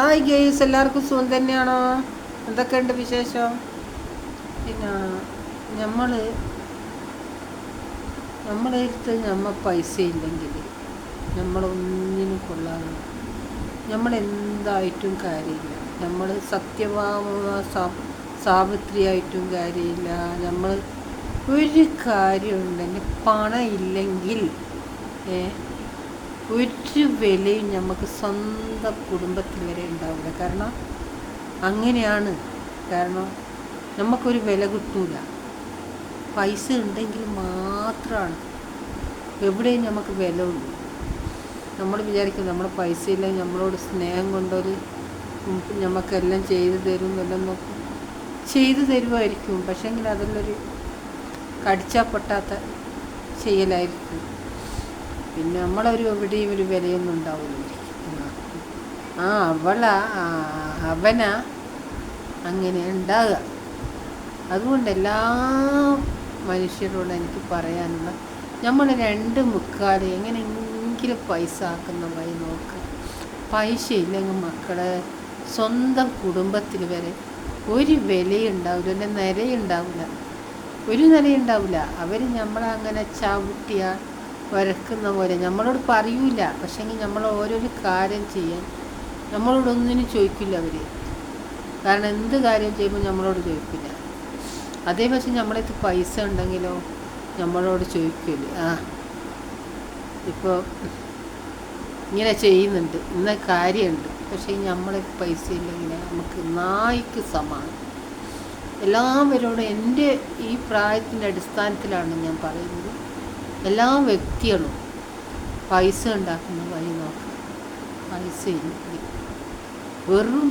Hi guys എല്ലാവർക്കും സുഖം തന്നെയാണോ? എന്തൊക്കെയുണ്ട് വിശേഷം? പിന്നെ നമ്മൾ നമ്മളെ അടുത്ത് നമ്മൾ പൈസ ഇല്ലെങ്കിൽ നമ്മളൊന്നിനും കൊള്ളാതെ നമ്മളെന്തായിട്ടും കാര്യമില്ല. നമ്മൾ സത്യഭാമ സാവിത്രിയായിട്ടും കാര്യമില്ല. നമ്മൾ ഒരു കാര്യമുണ്ടെങ്കിൽ പണം ഇല്ലെങ്കിൽ ഒരു വിലയും നമുക്ക് സ്വന്തം കുടുംബത്തിൽ വരെ ഉണ്ടാവില്ല കാരണം അങ്ങനെയാണ്. കാരണം നമുക്കൊരു വില കിട്ടൂല. പൈസ ഉണ്ടെങ്കിൽ മാത്രമാണ് എവിടെയും നമുക്ക് വില ഉള്ളൂ. നമ്മൾ വിചാരിക്കും നമ്മുടെ പൈസ ഇല്ലെങ്കിൽ നമ്മളോട് സ്നേഹം കൊണ്ടൊരു നമുക്കെല്ലാം ചെയ്തു തരും എല്ലാം നോക്കും. ചെയ്തു തരുമായിരിക്കും പക്ഷേങ്കിൽ ഒരു കടിച്ചാൽ പൊട്ടാത്ത ചെയ്യലായിരിക്കും. പിന്നെ നമ്മളൊരു എവിടെയും ഒരു വിലയൊന്നും ഉണ്ടാവില്ല ആ അവളാ അവനാ അങ്ങനെ ഉണ്ടാകുക അതുകൊണ്ട് എല്ലാ മനുഷ്യരോടും എനിക്ക് പറയാനുള്ള നമ്മൾ രണ്ട് മുക്കാൽ എങ്ങനെയെങ്കിലും പൈസ ആക്കുന്ന വഴി നോക്കുക പൈസ ഇല്ലെങ്കിൽ മക്കളെ സ്വന്തം കുടുംബത്തിൽ വരെ ഒരു വിലയുണ്ടാവില്ല ഒരു നിലയുണ്ടാവില്ല ഒരു നിലയുണ്ടാവില്ല അവർ നമ്മളങ്ങനെ ചവിട്ടിയാൽ വരക്കുന്ന പോലെ. നമ്മളോട് പറയൂല. പക്ഷേങ്കിൽ നമ്മൾ ഓരോരോ കാര്യം ചെയ്യാൻ നമ്മളോടൊന്നിനും ചോദിക്കില്ല അവർ കാരണം എന്ത് കാര്യം ചെയ്യുമ്പോൾ നമ്മളോട് ചോദിക്കില്ല. അതേ പക്ഷെ നമ്മളടുത്ത് പൈസ ഉണ്ടെങ്കിലോ നമ്മളോട് ചോദിക്കില്ല. ആ. ഇപ്പോൾ ഇങ്ങനെ ചെയ്യുന്നുണ്ട്. ഇന്ന കാര്യമുണ്ട്. പക്ഷേ നമ്മളെ പൈസ ഇല്ലെങ്കിൽ നമുക്ക് നായിക്ക് സമാണ് എല്ലാവരോടും എന്റെ ഈ പ്രായത്തിന്റെ അടിസ്ഥാനത്തിലാണ് ഞാൻ പറയുന്നത്. എല്ലാ വ്യക്തികളും പൈസ ഉണ്ടാക്കുന്ന വഴി നോക്കുക പൈസ വെറും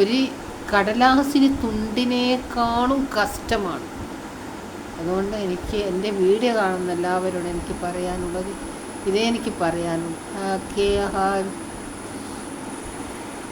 ഒരു കടലാസിന് തുണ്ടിനേക്കാളും കഷ്ടമാണ്. അതുകൊണ്ട് എനിക്ക് എന്റെ വീഡിയോ കാണുന്ന എല്ലാവരോടും എനിക്ക് പറയാനുള്ളത് ഇതേ എനിക്ക് പറയാനുള്ളൂ. ഓക്കെ